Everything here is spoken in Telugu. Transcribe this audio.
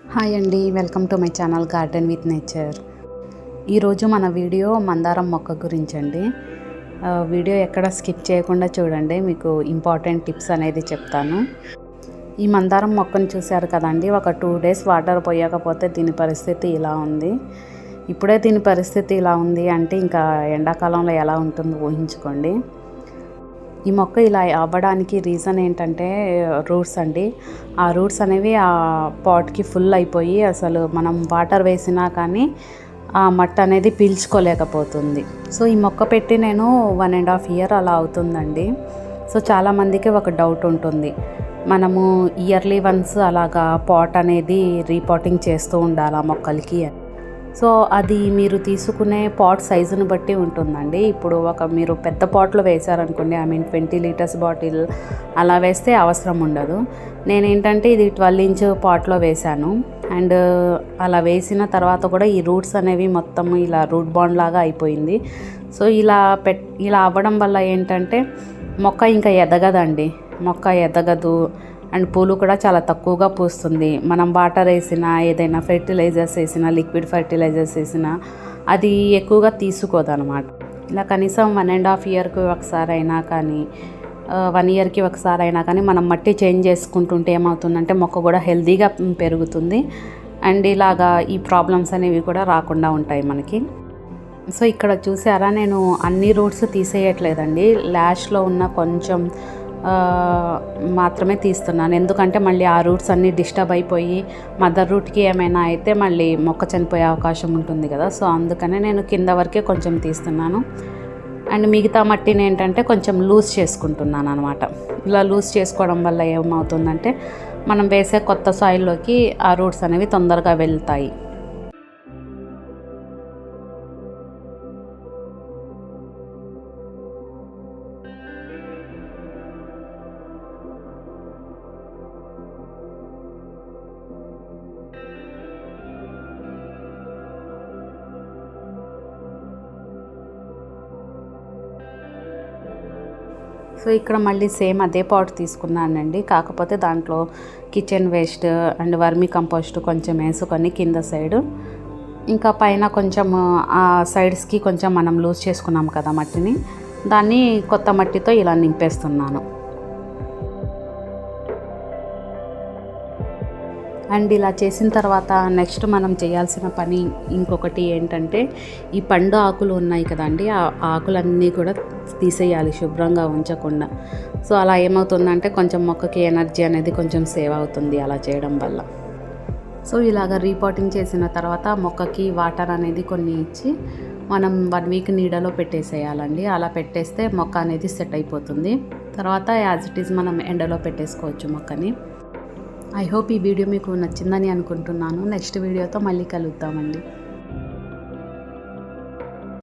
హాయ్ అండి welcome to my channel garden with nature. ఈరోజు మన వీడియో మందారం మొక్క గురించి అండి వీడియో ఎక్కడ స్కిప్ చేయకుండా చూడండి మీకు ఇంపార్టెంట్ టిప్స్ అనేది చెప్తాను. ఈ మందారం మొక్కను చూశారు కదండి ఒక టూ డేస్ వాటర్ పోయకపోతే దీని పరిస్థితి ఇలా ఉంది. ఇప్పుడే దీని పరిస్థితి ఇలా ఉంది అంటే ఇంకా ఎండాకాలంలో ఎలా ఉంటుందో ఊహించుకోండి. ఈ మొక్క ఇలా అవ్వడానికి రీజన్ ఏంటంటే రూట్స్ అండి. ఆ రూట్స్ అనేవి ఆ పాట్కి ఫుల్ అయిపోయి అసలు మనం వాటర్ వేసినా కానీ ఆ మట్ట అనేది పీల్చుకోలేకపోతుంది. సో ఈ మొక్క పెట్టి నేను వన్ అండ్ హాఫ్ ఇయర్ అలా అవుతుందండి. సో చాలామందికి ఒక డౌట్ ఉంటుంది. మనము ఇయర్లీ వన్స్ అలాగా పాట్ అనేది రీపాటింగ్ చేస్తూ ఉండాలి ఆ మొక్కలకి అని. సో అది మీరు తీసుకునే పాట్ సైజుని బట్టి ఉంటుందండి. ఇప్పుడు ఒక మీరు పెద్ద పాట్లో వేశారనుకోండి I mean twenty litres bottle అలా వేస్తే అవసరం ఉండదు. నేను ఏంటంటే ఇది ట్వెల్వ్ ఇంచ్ పాట్లో వేశాను. అండ్ అలా వేసిన తర్వాత కూడా ఈ రూట్స్ అనేవి మొత్తం ఇలా రూట్ బాండ్ లాగా అయిపోయింది. సో ఇలా పెట్ ఇలా అవ్వడం వల్ల ఏంటంటే మొక్క ఇంకా ఎదగదండి. మొక్క ఎదగదు. అండ్ పూలు కూడా చాలా తక్కువగా పూస్తుంది. మనం వాటర్ వేసినా ఏదైనా ఫెర్టిలైజర్స్ వేసినా లిక్విడ్ ఫెర్టిలైజర్స్ వేసినా అది ఎక్కువగా తీసుకోదు అనమాట ఇలా కనీసం వన్ అండ్ హాఫ్ ఇయర్కి ఒకసారి అయినా కానీ వన్ ఇయర్కి ఒకసారి అయినా కానీ మనం మట్టి చేంజ్ చేసుకుంటుంటే ఏమవుతుందంటే మొక్క కూడా హెల్తీగా పెరుగుతుంది. అండ్ ఇలాగా ఈ ప్రాబ్లమ్స్ అనేవి కూడా రాకుండా ఉంటాయి మనకి. సో ఇక్కడ చూసారా నేను అన్ని రూట్స్ తీసేయట్లేదండి. ల్యాష్లో ఉన్న కొంచెం మాత్రమే తీస్తున్నాను. ఎందుకంటే మళ్ళీ ఆ రూట్స్ అన్నీ డిస్టర్బ్ అయిపోయి మదర్ రూట్కి ఏమైనా అయితే మళ్ళీ మొక్క చనిపోయే అవకాశం ఉంటుంది కదా. సో అందుకనే నేను కింద వరకే కొంచెం తీస్తున్నాను. అండ్ మిగతా మట్టిని ఏంటంటే కొంచెం లూజ్ చేసుకుంటున్నాను అనమాట ఇలా లూజ్ చేసుకోవడం వల్ల ఏమవుతుందంటే మనం వేసే కొత్త సాయిల్లోకి ఆ రూట్స్ అనేవి తొందరగా వెళ్తాయి. సో ఇక్కడ మళ్ళీ సేమ్ అదే పాట్ తీసుకున్నానండి. కాకపోతే దాంట్లో kitchen waste and vermicompost కొంచెం వేసుకొని కింద సైడ్. ఇంకా పైన కొంచెం ఆ సైడ్స్కి కొంచెం మనం లూజ్ చేసుకున్నాం కదా మట్టిని. దాన్ని కొత్త మట్టితో ఇలా నింపేస్తున్నాను. అండ్ ఇలా చేసిన తర్వాత నెక్స్ట్ మనం చేయాల్సిన పని ఇంకొకటి ఏంటంటే ఈ పండు ఆకులు ఉన్నాయి కదండి ఆ ఆకులన్నీ కూడా తీసేయాలి శుభ్రంగా ఉంచకుండా. సో అలా ఏమవుతుందంటే కొంచెం మొక్కకి ఎనర్జీ అనేది కొంచెం సేవ్ అవుతుంది అలా చేయడం వల్ల. సో ఇలాగ రీపాటింగ్ చేసిన తర్వాత మొక్కకి వాటర్ అనేది కొన్ని ఇచ్చి మనం వన్ వీక్ నీడలో పెట్టేసేయాలండి. అలా పెట్టేస్తే మొక్క అనేది సెట్ అయిపోతుంది. తర్వాత యాజ్ ఇట్ ఈజ్ మనం ఎండలో పెట్టేసుకోవచ్చు మొక్కని. ఐ హోప్ ఈ వీడియో మీకు నచ్చిందని అనుకుంటున్నాను. నెక్స్ట్ వీడియోతో మళ్ళీ కలుద్దామండి.